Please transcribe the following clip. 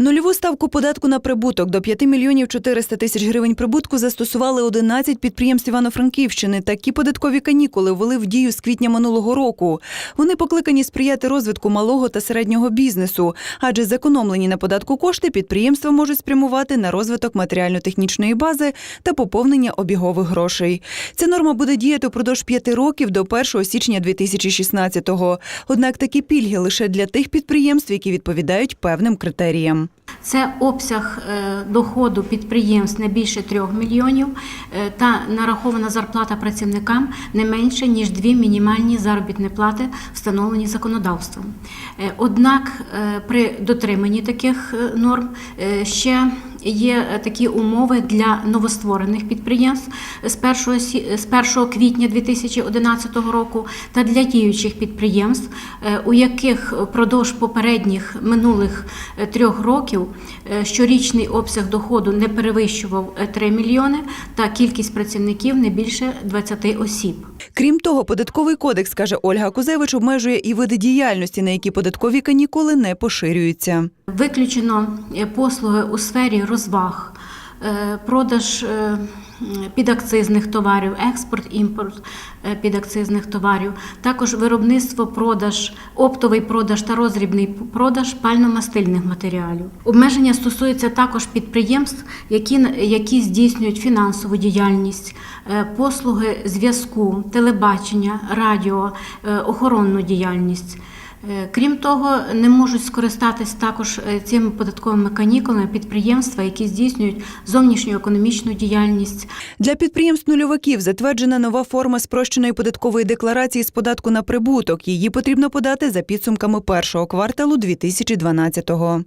Нульову ставку податку на прибуток до 5 мільйонів 400 тисяч гривень прибутку застосували 11 підприємств Івано-Франківщини. Такі податкові канікули ввели в дію з квітня минулого року. Вони покликані сприяти розвитку малого та середнього бізнесу, адже зекономлені на податку кошти підприємства можуть спрямувати на розвиток матеріально-технічної бази та поповнення обігових грошей. Ця норма буде діяти впродовж п'яти років до 1 січня 2016-го. Однак такі пільги лише для тих підприємств, які відповідають певним критеріям. Це обсяг е, доходу підприємств не більше 3 мільйонів е, та нарахована зарплата працівникам не менше ніж дві мінімальні заробітні плати, встановлені законодавством. Е, Однак при дотриманні таких норм ще є е, такі умови для новостворених підприємств з 1, сі- з 1 квітня 2011 року та для діючих підприємств, е, у яких впродовж попередніх минулих е, трьох років е, щорічний обсяг доходу не перевищував е, 3 мільйони та кількість працівників не більше 20 осіб. Крім того, податковий кодекс, каже Ольга Кузевич, обмежує і види діяльності, на які податкові канікули не поширюються. Виключено е, послуги у сфері розваг, е, продаж е, підакцизних товарів, експорт, імпорт підакцизних товарів, також виробництво, продаж, оптовий продаж та розрібний продаж пально-мастильних матеріалів. Обмеження стосуються також підприємств, які, які здійснюють фінансову діяльність, послуги зв'язку, телебачення, радіо, охоронну діяльність. Е, Крім того, не можуть скористатись також е, цими податковими канікулами підприємства, які здійснюють зовнішню економічну діяльність, Для підприємств нульовиків затверджена нова форма спрощеної податкової декларації з податку на прибуток. Її потрібно подати за підсумками першого кварталу 2012-го.